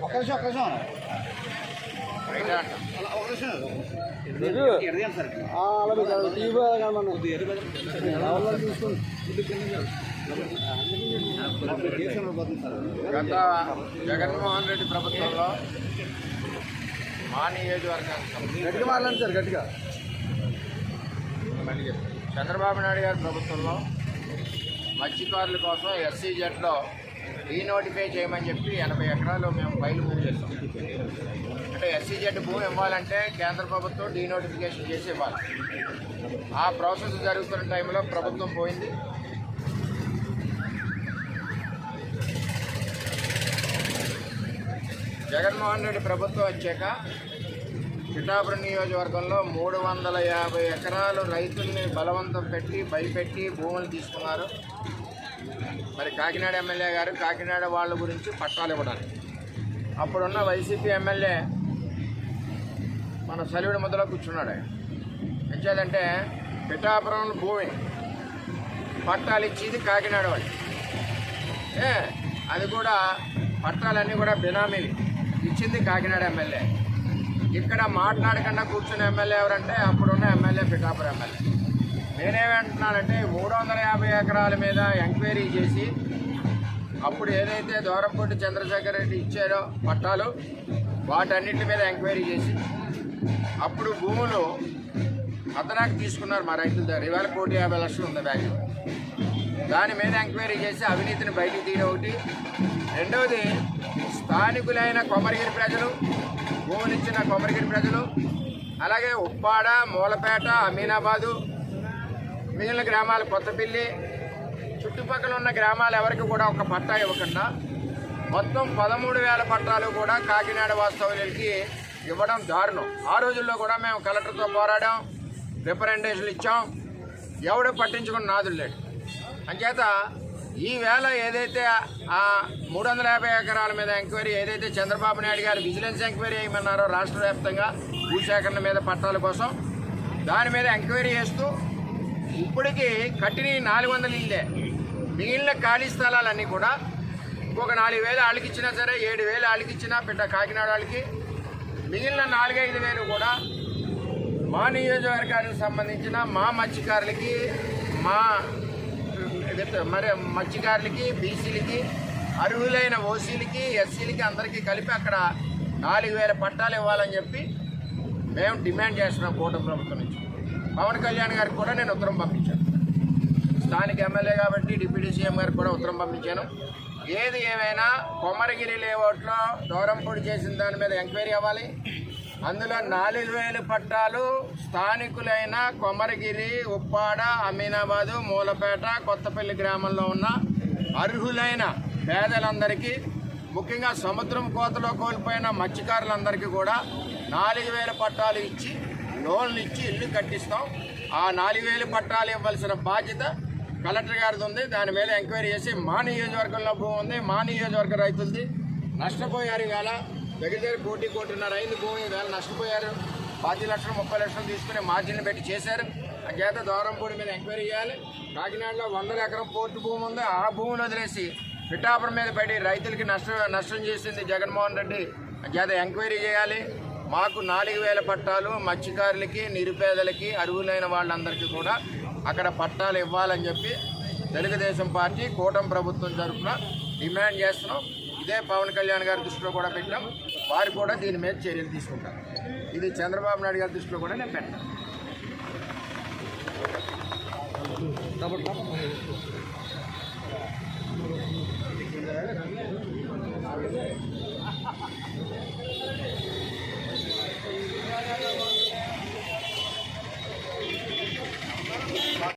ఒక్క నిమిషం ఒక నిమిషం గత జగన్మోహన్ రెడ్డి ప్రభుత్వంలో మా నియోజకవర్గానికి గట్టిగా మాట్లాడండి సార్ గట్టిగా. చంద్రబాబు నాయుడు గారి ప్రభుత్వంలో మత్స్యకారుల కోసం ఎస్సీ జెట్లో డీనోటిఫై చేయమని చెప్పి ఎనభై ఎకరాలు మేము బయలు మూవ్ చేస్తాం. అంటే ఎస్సీ జెడ్ భూమి ఇవ్వాలంటే కేంద్ర ప్రభుత్వం డీనోటిఫికేషన్ చేసి ఇవ్వాలి. ఆ ప్రాసెస్ జరుగుతున్న టైంలో ప్రభుత్వం పోయింది. జగన్మోహన్ రెడ్డి ప్రభుత్వం వచ్చాక పిఠాపురం నియోజకవర్గంలో మూడు వందల యాభై ఎకరాలు రైతుల్ని బలవంతం పెట్టి భయపెట్టి భూములు తీసుకున్నారు. మరి కాకినాడ ఎమ్మెల్యే గారు కాకినాడ వాళ్ళ గురించి పట్టాలు ఇవ్వడానికి. అప్పుడున్న వైసీపీ ఎమ్మెల్యే మన సలివిడి ముద్దలో కూర్చున్నాడు ఎంచేదంటే పిఠాపురం భూమి పట్టాలు ఇచ్చేది కాకినాడ వాళ్ళు. ఏ అది కూడా పట్టాలన్నీ కూడా బినామీలు ఇచ్చింది కాకినాడ ఎమ్మెల్యే. ఇక్కడ మాట్లాడకుండా కూర్చున్న ఎమ్మెల్యే ఎవరంటే అప్పుడున్న ఎమ్మెల్యే పిఠాపురం ఎమ్మెల్యే. నేనేమంటున్నానంటే మూడు వందల యాభై ఎకరాల మీద ఎంక్వైరీ చేసి అప్పుడు ఏదైతే దూరంపూటి చంద్రశేఖర్ రెడ్డి ఇచ్చారో పట్టాలు వాటన్నిటి మీద ఎంక్వైరీ చేసి అప్పుడు భూములు అదనాకు తీసుకున్నారు మా రైతుల దగ్గర. ఇవాళ కోటి యాభై లక్షలు ఉంది బ్యాంకు దాని మీద ఎంక్వైరీ చేసి అవినీతిని బయటికి తీయడం ఒకటి. రెండవది స్థానికులైన కొమరగిరి ప్రజలు భూమినిచ్చిన కొమరగిరి ప్రజలు అలాగే ఉప్పాడ మూలపేట అమీనాబాదు మిగిలిన గ్రామాలు కొత్తపిల్లి చుట్టుపక్కల ఉన్న గ్రామాలు ఎవరికి కూడా ఒక పట్టా ఇవ్వకుండా మొత్తం పదమూడు వేల పట్టాలు కూడా కాకినాడ వాస్తవ్యులకి ఇవ్వడం దారుణం. ఆ రోజుల్లో కూడా మేము కలెక్టర్తో పోరాడాం రిప్రజెంటేషన్లు ఇచ్చాం. ఎవడు పట్టించుకుని నాదులు లేడు. అంచేత ఈవేళ ఏదైతే ఆ మూడు వందల యాభై ఎకరాల మీద ఎంక్వైరీ ఏదైతే చంద్రబాబు నాయుడు గారు విజిలెన్స్ ఎంక్వైరీ వేయమన్నారో రాష్ట్ర వ్యాప్తంగా భూసేకరణ మీద పట్టాల కోసం దాని మీద ఎంక్వైరీ చేస్తూ ఇప్పటికి కట్టిన నాలుగు వందల ఇల్లే మిగిలిన ఖాళీ స్థలాలన్నీ కూడా ఒక నాలుగు వేలు వాళ్ళకి ఇచ్చినా సరే ఏడు వేలు వాళ్ళకి ఇచ్చినా బిడ్డ కాకినాడ వాళ్ళకి మిగిలిన నాలుగైదు వేలు కూడా మా నియోజకవర్గానికి సంబంధించిన మా మత్స్యకారులకి మా మరి మత్స్యకారులకి బీసీలకి అర్హులైన ఓసీలకి ఎస్సీలకి అందరికీ కలిపి అక్కడ నాలుగు వేల పట్టాలు ఇవ్వాలని చెప్పి మేము డిమాండ్ చేస్తున్నాం కూటమి ప్రభుత్వం నుంచి. పవన్ కళ్యాణ్ గారికి కూడా నేను ఉత్తరం పంపించాను. స్థానిక ఎమ్మెల్యే కాబట్టి డిప్యూటీ సీఎం గారికి కూడా ఉత్తరం పంపించాను. ఏది ఏమైనా కొమరగిరి లేఅవుట్లో దూరంపూడి చేసిన దాని మీద ఎంక్వైరీ అవ్వాలి. అందులో నాలుగు వేలు పట్టాలు స్థానికులైన కొమరగిరి ఉప్పాడ అమీనాబాదు మూలపేట కొత్తపల్లి గ్రామంలో ఉన్న అర్హులైన పేదలందరికీ ముఖ్యంగా సముద్రం కోతలో కోల్పోయిన మత్స్యకారులందరికీ కూడా నాలుగు వేల పట్టాలు ఇచ్చి లోన్లు ఇచ్చి ఇల్లు కట్టిస్తాం. ఆ నాలుగు వేలు పట్టాలు ఇవ్వాల్సిన బాధ్యత కలెక్టర్ గారిది ఉంది. దాని మీద ఎంక్వైరీ చేసి మా నియోజకవర్గంలో భూమి ఉంది. మా నియోజకవర్గ రైతులది నష్టపోయారు ఇవాళ. దగ్గర దగ్గర కోటి కోటిన్నర అయింది భూమి వేలు నష్టపోయారు. పది లక్షలు ముప్పై లక్షలు తీసుకుని మార్జిన్లు పెట్టి చేశారు. ఆ చేత దూరంపూడి మీద ఎంక్వైరీ చేయాలి. కాకినాడలో వందల ఎకరం పోర్టు భూమి ఉంది. ఆ భూమిని వదిలేసి పిఠాపురం మీద పడి రైతులకి నష్టం నష్టం చేసింది జగన్మోహన్ రెడ్డి. ఆ ఎంక్వైరీ చేయాలి. మాకు నాలుగు వేల పట్టాలు మత్స్యకారులకి నిరుపేదలకి అర్హులైన వాళ్ళందరికీ కూడా అక్కడ పట్టాలు ఇవ్వాలని చెప్పి తెలుగుదేశం పార్టీ కూటమి ప్రభుత్వం తరఫున డిమాండ్ చేస్తున్నాం. ఇదే పవన్ కళ్యాణ్ గారి దృష్టిలో కూడా పెట్టాం వారు కూడా దీని మీద చర్యలు తీసుకుంటారు. ఇది చంద్రబాబు నాయుడు గారి దృష్టిలో కూడా నేను పెట్టాను.